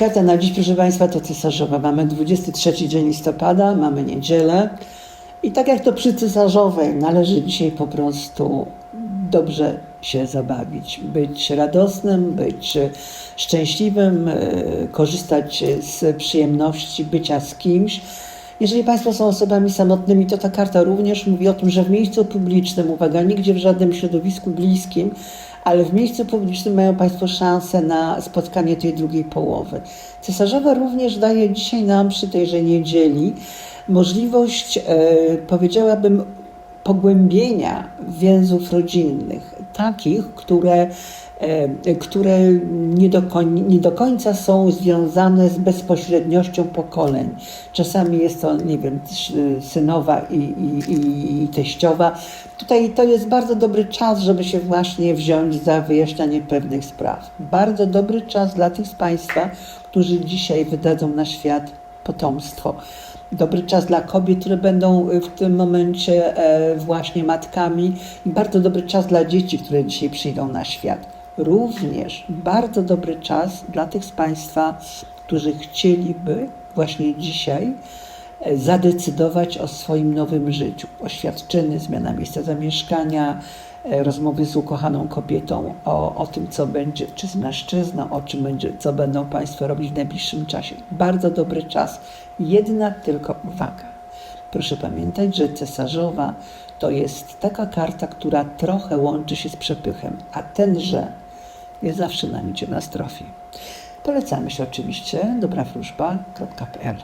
Karta na dziś, proszę Państwa, to cesarzowa. Mamy 23 dzień listopada, mamy niedzielę. I tak jak to przy cesarzowej, należy dzisiaj po prostu dobrze się zabawić, być radosnym, być szczęśliwym, e, korzystać z przyjemności bycia z kimś. Jeżeli Państwo są osobami samotnymi, to ta karta również mówi o tym, że w miejscu publicznym, uwaga, nigdzie w żadnym środowisku bliskim, ale w miejscu publicznym mają Państwo szansę na spotkanie tej drugiej połowy. Cesarzowa również daje dzisiaj nam przy tejże niedzieli możliwość, e, powiedziałabym, pogłębienia więzów rodzinnych, takich, które, e, które nie, do koń, nie do końca są związane z bezpośredniością pokoleń. Czasami jest to, nie wiem, synowa i, i, i, i teściowa. Tutaj to jest bardzo dobry czas, żeby się właśnie wziąć za wyjaśnianie pewnych spraw. Bardzo dobry czas dla tych z Państwa, którzy dzisiaj wydadzą na świat potomstwo dobry czas dla kobiet, które będą w tym momencie e, właśnie matkami i bardzo dobry czas dla dzieci, które dzisiaj przyjdą na świat. Również bardzo dobry czas dla tych z Państwa, którzy chcieliby właśnie dzisiaj e, zadecydować o swoim nowym życiu. Oświadczyny, zmiana miejsca zamieszkania, rozmowy z ukochaną kobietą o, o tym, co będzie, czy z mężczyzną, o czym będzie, co będą Państwo robić w najbliższym czasie. Bardzo dobry czas. Jedna tylko uwaga. Proszę pamiętać, że cesarzowa to jest taka karta, która trochę łączy się z przepychem, a tenże jest zawsze nam idzie na strofie. Polecamy się oczywiście dobrawróżba.pl